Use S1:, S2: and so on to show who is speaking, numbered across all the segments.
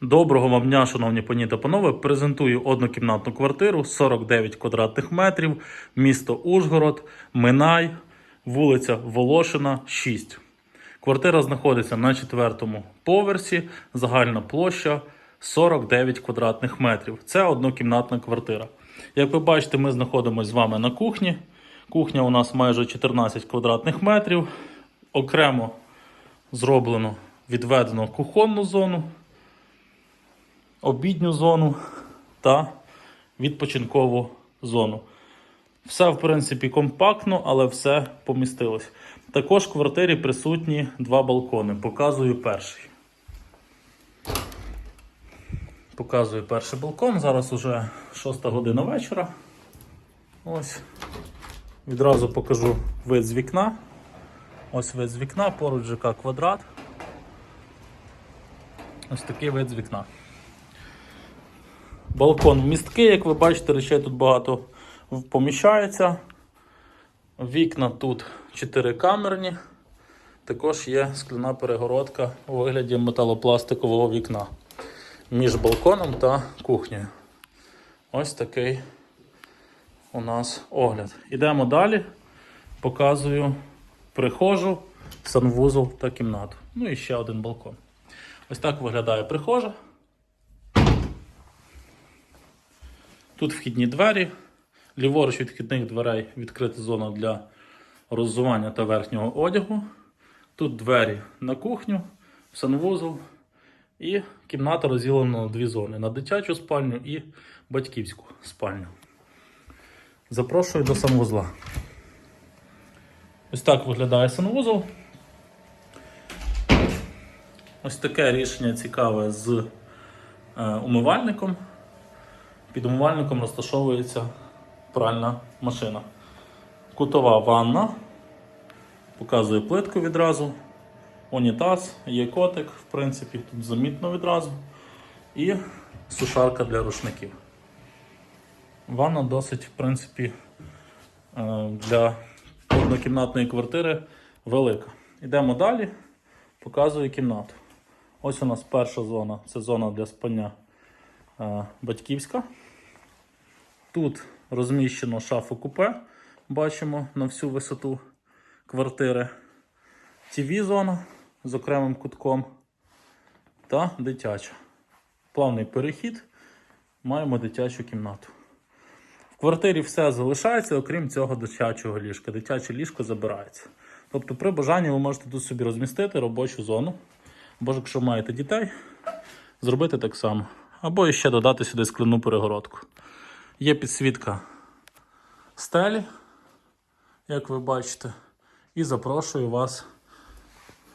S1: Доброго вам дня, шановні пані та панове. Презентую однокімнатну квартиру 49 квадратних метрів, місто Ужгород, Минай, вулиця Волошина, 6. Квартира знаходиться на четвертому поверсі, загальна площа 49 квадратних метрів. Це однокімнатна квартира. Як ви бачите, ми знаходимося з вами на кухні. Кухня у нас майже 14 квадратних метрів. Окремо зроблено відведено кухонну зону обідню зону та відпочинкову зону. Все, в принципі, компактно, але все помістилось. Також в квартирі присутні два балкони. Показую перший. Показую перший балкон. Зараз уже 6 година вечора. Ось. Відразу покажу вид з вікна. Ось вид з вікна, поруч ЖК квадрат. Ось такий вид з вікна. Балкон місткий, як ви бачите, речей тут багато поміщається. Вікна тут 4 камерні. Також є скляна перегородка у вигляді металопластикового вікна між балконом та кухнею. Ось такий у нас огляд. Ідемо далі. Показую прихожу, санвузол та кімнату. Ну і ще один балкон. Ось так виглядає прихожа. Тут вхідні двері. Ліворуч від вхідних дверей відкрита зона для роззування та верхнього одягу. Тут двері на кухню, санвузол. І кімната розділена на дві зони: на дитячу спальню і батьківську спальню. Запрошую до санвузла. Ось так виглядає санвузол. Ось таке рішення цікаве з е, умивальником. Під умивальником розташовується пральна машина. Кутова ванна. Показує плитку відразу. Унітаз, є котик, в принципі, тут замітно відразу. І сушарка для рушників. Ванна досить, в принципі, е, для однокімнатної квартири велика. Йдемо далі, показую кімнату. Ось у нас перша зона це зона для спання е, батьківська. Тут розміщено шафу купе, бачимо на всю висоту квартири. тв зона з окремим кутком та дитяча. Плавний перехід. Маємо дитячу кімнату. В квартирі все залишається, окрім цього дитячого ліжка. Дитяче ліжко забирається. Тобто, при бажанні ви можете тут собі розмістити робочу зону. Або ж якщо маєте дітей, зробити так само. Або ще додати сюди скляну перегородку. Є підсвітка стелі, як ви бачите, і запрошую вас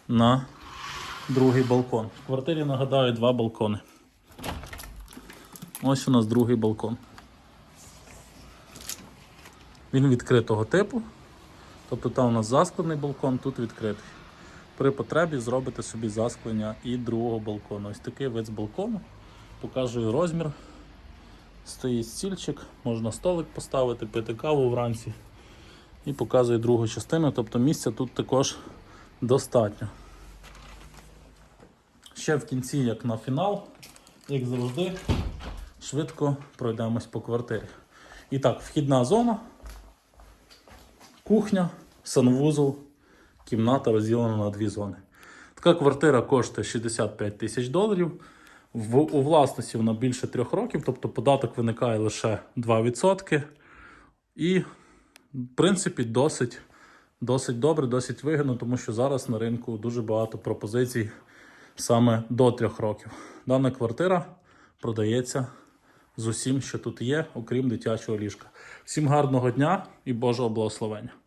S1: на другий балкон. В квартирі нагадаю два балкони. Ось у нас другий балкон. Він відкритого типу. Тобто там у нас засклений балкон, тут відкритий. При потребі зробите собі засклення і другого балкону. Ось такий вид з балкону. Показую розмір. Стоїть стільчик, можна столик поставити, пити каву вранці. І показую другу частину, тобто місця тут також достатньо. Ще в кінці, як на фінал, як завжди, швидко пройдемось по квартирі. І так, вхідна зона, кухня, санвузол, кімната розділена на дві зони. Така квартира коштує 65 тисяч доларів. В, у власності вона більше трьох років, тобто податок виникає лише 2%. І, в принципі, досить, досить добре, досить вигідно, тому що зараз на ринку дуже багато пропозицій саме до трьох років. Дана квартира продається з усім, що тут є, окрім дитячого ліжка. Всім гарного дня і Божого благословення!